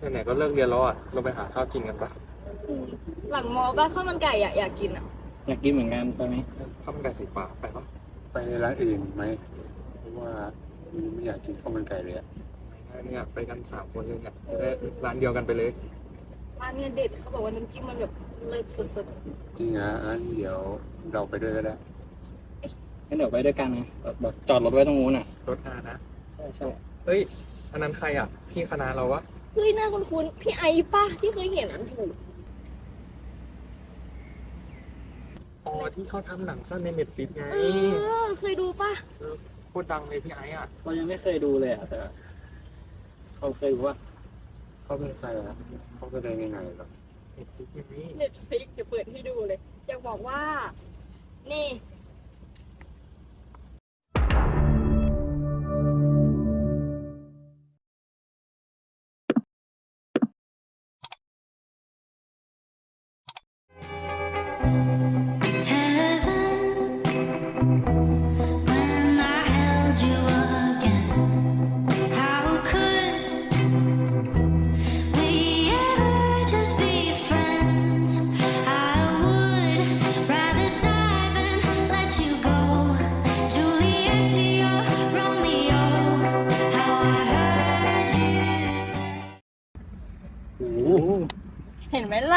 ไหนๆก็เลิกเรียนแล้วอะเราไปหาข้าวกินกันปะหลังมอบ้านข้าวมันไก่อะอยากกินอะอยากกินเหมือนกันไปไหมข้าวมันไก่สีฟ้าไปปะไปร้านอื่นไหมเพราะว่าไม่อยากกินข้าวมันไก่เลยอะเนี่ยไปกันสามคนเลยเนี่ยจะได้ร้านเดียวกันไปเลย ร้านเนี้ยเด็ดเขาบอกว่าน้ำจิ้มมันแบบเลิศสุดจริงนะงั้นเดี๋ยวเราไปด้วยก็ได้งั้นเดี๋ยวไปด้วยกันนะแบบแบบจอดรถไว้ตรงนู้นอะรถอานะ ใช่ใช่เฮ้ยอันนั้นใครอะ พี่คณะเราวะๆ เฮ้ยหน้าคุ้นๆพี่ไอป้าที่เคยเห็นอยู่อ๋อที่เขาทำหนังสั้นในเน็ตฟิกไงเออเคยดูป่ะโคตรดังเลยพี่ไอ้อะเรายังไม่เคยดูเลยอะแต่เขาเคยดูว่าเขาเป็นใครอะเขาแสดงยังไงเหรอเน็ตฟิกอย่างนี้เน็ตฟิกเดี๋ยวเปิดให้ดูเลยอยากบอกว่า นี่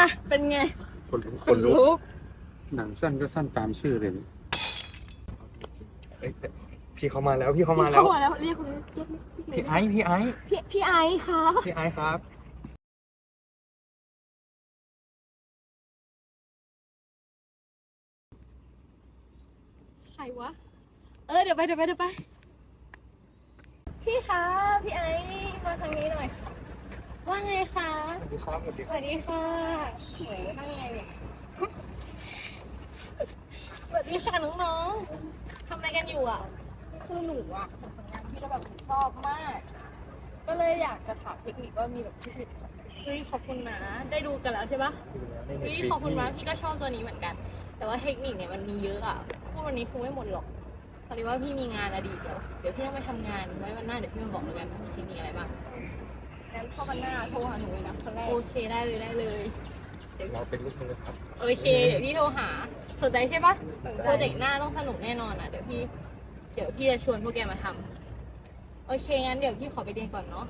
ะเป็นไงคนลุกคนลุกหนังสั้นก็สั้นตามชื่อเลยนี่เฮ้ยแต่พี่เขามาแล้วพี่เขามาแล้ว เข้ามาแล้วเรียกคุณเรียกพี่ไอ้พี่ไอ้พี่พี่ไอค่ะพี่ไอ้ครับ ใครวะ เออเดี๋ยวไปเดี๋ยวไปเดี๋ยวไป พี่คะพี่ไอมาทางนี้หน่อย ว่าไงคะสวัสดีครับสวัสดีสวัสดีค่ะเหมือนนั่งไงเนี่ยสวัสดีค่ะน้องๆทำอะไรกันอยู่อะ คือหนูอะเป็นผลงานที่เราแบบชอบมาก ก็เลยอยากจะถามเทคนิคว่ามีแบบเทคนิคเฮ้ยขอบคุณนะ ได้ดูกันแล้วใช่ปะในเน็ตเฮ้ยฟิกขอบคุณมากพี่ก็ชอบตัวนี้เหมือนกัน แต่ว่าเทคนิคเนี่ยมันมีเยอะอะพูดวันนี้คงไม่หมดหรอกพอดีว่าพี่มีงานอะดีเดี๋ยวเดี๋ยวพี่ต้องไปทำงานไว้วันหน้าเดี๋ยวพี่มาบอกแล้วกันว่ามีเทคนิคอะไรบ้าง งั้นเข้าวันหน้าโทรหาหนูเลยนะคนแรกโอเคได้เลยได้เลย เราเป็นลูกมือครับ โอเคเดี๋ยวพี่โทรหาสนใจใช่ปะโปรเจกต์หน้าต้องสนุกแน่นอนอะเดี๋ยวพี่เดี๋ยวพี่จะชวนพวกแกมาทำโอเคงั้นเดี๋ยวพี่ขอไปเรียนก่อนเนาะ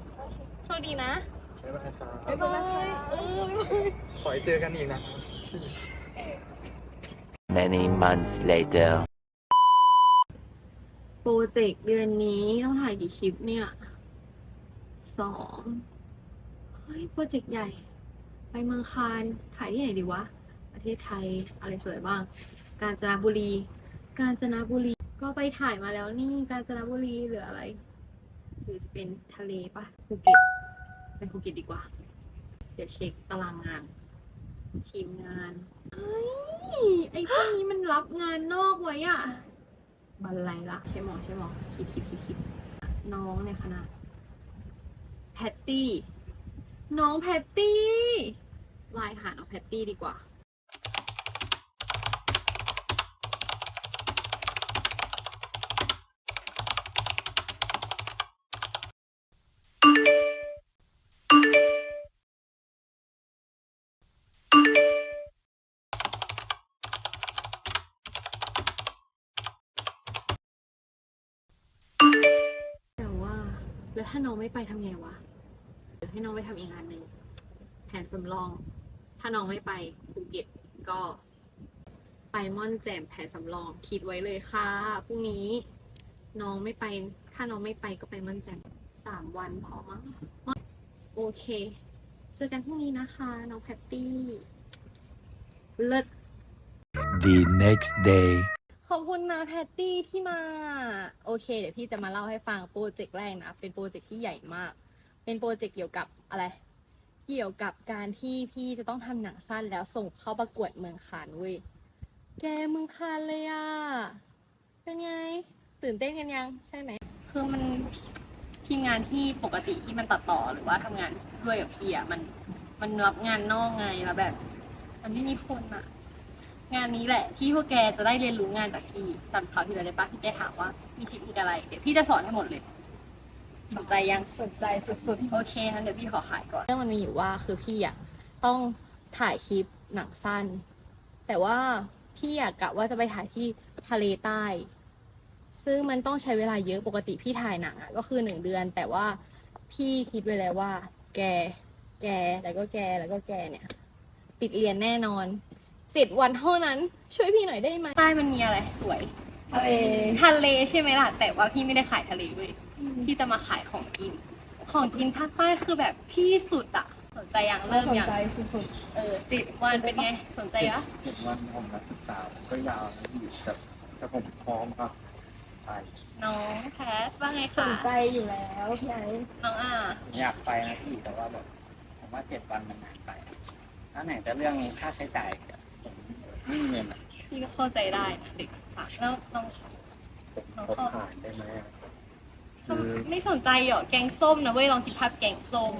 โชคดีนะบ๊ายบายครับ บ๊ายบายเออบ๊ายบายขอให้เจอกันอีกนะ Many months later. โปรเจกต์เดือนนี้ต้องถ่ายกี่คลิปเนี่ย สอง เฮ้ยโปรเจกต์ใหญ่ ไปเมืองคานถ่ายที่ไหนดีวะ ประเทศไทยอะไรสวยบ้าง กาญจนบุรี กาญจนบุรีก็ไปถ่ายมาแล้วนี่กาญจนบุรีหลืออะไรหรือจะเป็นทะเลปะภูเก็ตไปภูเก็ตดีกว่า เดี๋ยวเช็คตารางงาน ทีมงานเฮ้ยไอ้พวกนี้มันรับงานนอกไว้อะบันไลละใช่หมอใช่หมอคิดคิดคิดคิดน้องในคณะแพตตี้ น้องแพตตี้ไลน์หาน้องแพตตี้ดีกว่า แต่ว่า แล้วถ้าน้องไม่ไปทำไงวะ ให้น้องไปทำอีกงานหนึ่งแผนสำรอง ถ้าน้องไม่ไปภูเก็ตก็ไปม่อนแจ่มแผนสำรองคิดไว้เลยค่ะพรุ่งนี้น้องไม่ไป ถ้าน้องไม่ไปก็ไปม่อนแจ่มสามวันพอมั้งโอเค เจอกันพรุ่งนี้นะคะ น้องแพตตี้เลิศ The next day. ขอบคุณนะแพตตี้ที่มา โอเค เดี๋ยวพี่จะมาเล่าให้ฟังโปรเจกต์แรกนะ เป็นโปรเจกต์ที่ใหญ่มาก เป็นโปรเจกต์เกี่ยวกับอะไร เกี่ยวกับการที่พี่จะต้องทำหนังสั้นแล้วส่งเข้าประกวดเมืองคานเว้ย แกเมืองคานเลยอะเป็นไง ตื่นเต้นกันยังใช่ไหม คือมันทีมงานที่ปกติที่มันตัดต่อหรือว่าทำงานด้วยกับพี่อะมันมันรับงานนอกไงแล้วแบบ มันไม่มีคนอะงานนี้แหละที่พวกแกจะได้เรียนรู้งานจากพี่จำคราที่แล้วได้ปะที่แกถามว่ามีเทคนิคอะไรเดี๋ยวพี่จะสอนให้หมดเลย สนใจยังสนใจสุดๆ โอเคงั้นเดี๋ยวพี่ขอขายก่อน เรื่องมันมีอยู่ว่าคือพี่อะต้องถ่ายคลิปหนังสั้น แต่ว่าพี่อะกะว่าจะไปถ่ายที่ทะเลใต้ ซึ่งมันต้องใช้เวลาเยอะปกติพี่ถ่ายหนังอะก็คือหนึ่งเดือน แต่ว่าพี่คิดไว้แล้วว่า แก แกแล้วก็แกแล้วก็แกเนี่ย ติดเรียนแน่นอนเจ็ดวันเท่านั้น ช่วยพี่หน่อยได้ไหมใต้มันมีอะไรสวยทะเลทะเลใช่ไหมล่ะ แต่ว่าพี่ไม่ได้ขายทะเลเว้ย พี่จะมาขายของกิน ของกินภาคใต้คือแบบที่สุดอะสนใจยังเริ่มสนยังใจสุดเออจิตวันเป็นไงสนใจปะเจ็ดวันผมนักศึกษาก็ยาวนะอยู่แต่แต่ผมพร้อมครับไปน้องแพทว่าไงๆสคะนใจอยู่แล้วพี่ไอ้น้องอ่าอยากไปนะพี่แต่ว่าแบบผมว่าเจ็ดวันมันนานไปถ้าไหนแต่เรื่องค่าใช้จ่ายผมไม่มีเงินอะพี่ก็เข้าใจได้นะเด็กสาวแล้วน้อง ผมน้องผมเข้าผ่านได้ไหมอะคือ ไม่สนใจเหรอแกงส้มนะเว้ยลองคิดภาพแกงส้ม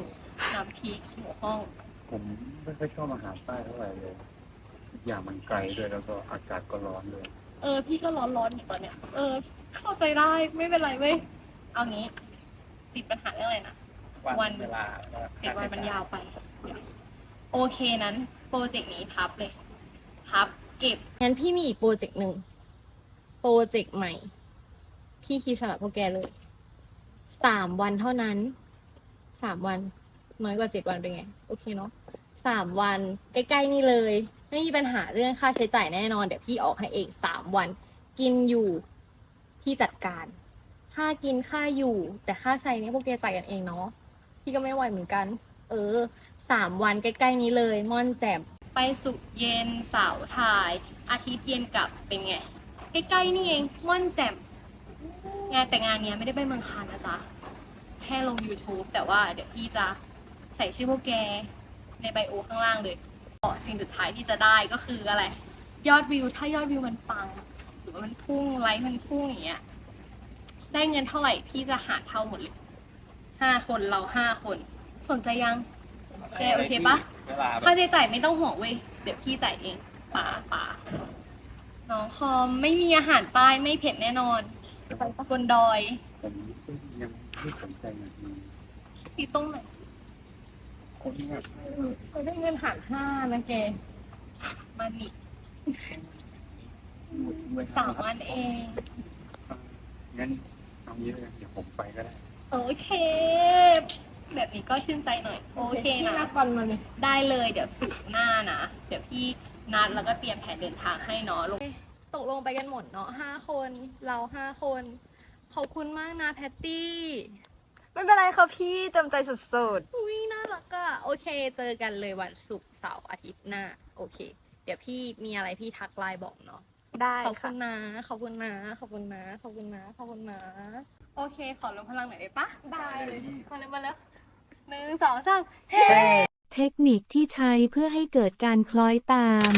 น้ำพริกหัวห้อง ผมไม่ค่อยชอบอาหารใต้เท่าไหร่เลยทุกอย่างมันไกลด้วยแล้วก็อากาศก็ร้อนด้วยเออ พี่ก็ร้อนร้อนๆอยู่ตอนเนี้ย เออ เข้าใจได้ไม่เป็นไรเว้ยเอางี้ติดปัญหาเรื่องอะไรนะ วัวันนเวลาแล้วก็เจ็ดค่าวันใช้มันจ่ายาวไป โอเคนั้นโปรเจกต์นี้พับเลย พับเก็บงั้นพี่มีอีกโปรเจกต์หนึ่งโปรเจกต์ใหม่ พี่คิดสำหรับพวกแกเลย สามวันเท่านั้น สามวัน น้อยกว่าเจ็ดวันเป็นไง โอเคเนาะสามวันใกล้ๆนี่เลย ไม่มีปัญหาเรื่องค่าใช้จ่ายแน่นอน เดี๋ยวพี่ออกให้เองสามวัน กินอยู่พี่จัดการ ค่ากินค่าอยู่ แต่ค่าใช้เนี่ยพวกแกจ่ายกันเองเนาะพี่ก็ไม่ไหวเหมือนกัน เออสามวันใกล้ๆนี้เลย ม่อนแจ่มไปสุกเย็นเสาร์ถ่าย อาทิตย์เย็นกลับเป็นไง ใกล้ๆนี่เองม่อนแจ่ม งานแต่งานเนี้ยไม่ได้ไปเมืองคานนะจ๊ะ แค่ลง YouTube แต่ว่าเดี๋ยวพี่จะใส่ชื่อพวกแกในไบโอข้างล่างเลยก็สิ่งสุดท้ายที่จะได้ก็คืออะไร ยอดวิว ถ้ายอดวิวมันปัง หรือว่ามันพุ่งไลค์มันพุ่งอย่างเงี้ย ได้เงินเท่าไหร่พี่จะหารเท่าหมดเลยห้าคนเราห้าคน สนใจยังแกโอเคปะเวลาแบค่าบใช้จ่ายไม่ต้องห่วงเว้ย เดี๋ยวพี่จ่ายเองป่าป่าน้องคอมไม่มีอาหารใต้ไม่เผ็ดแน่นอน บนดอยผมยังไม่สนใจอย่างนี้ที่ตรงไหนคนที่แบบก็ได้เงินหารห้านะแกมันนี่สามวันเอง งั้นเอางี้เลยเดี๋ยวผมไปก็ได้โอเค แบบนี้ก็ชื่นใจหน่อย โอเคพี่นะนัดวันมาเลยได้เลยเดี๋ยวสุกร์หน้านะ เดี๋ยวพี่นัดแล้วก็เตรียมแผนเดินทางให้เนาะลง ตกลงไปกันหมดเนาะห้าคน เราห้าคน ขอบคุณมากนะแพตตี้ไม่เป็นไรครับพี่เต็มใจสุดอุ้ยน่ารักอะโอเค เจอกันเลยวันศุกร์เสาร์อาทิตย์หน้า โอเค เดี๋ยวพี่มีอะไรพี่ทักไลน์บอกเนาะ ๆ ได้ขอบคุค่ะ ณนะ ขอบคุณนะ ขอบคุณนะ ขอบคุณนะ ขอบคุณนะ โอเค ขอลงพลังหน่อยได้ปะได้เลยมาเลยมาเลยหนึ่งสองสามเทคนิคที่ใช้เพื่อให้เกิดการคล้อยตาม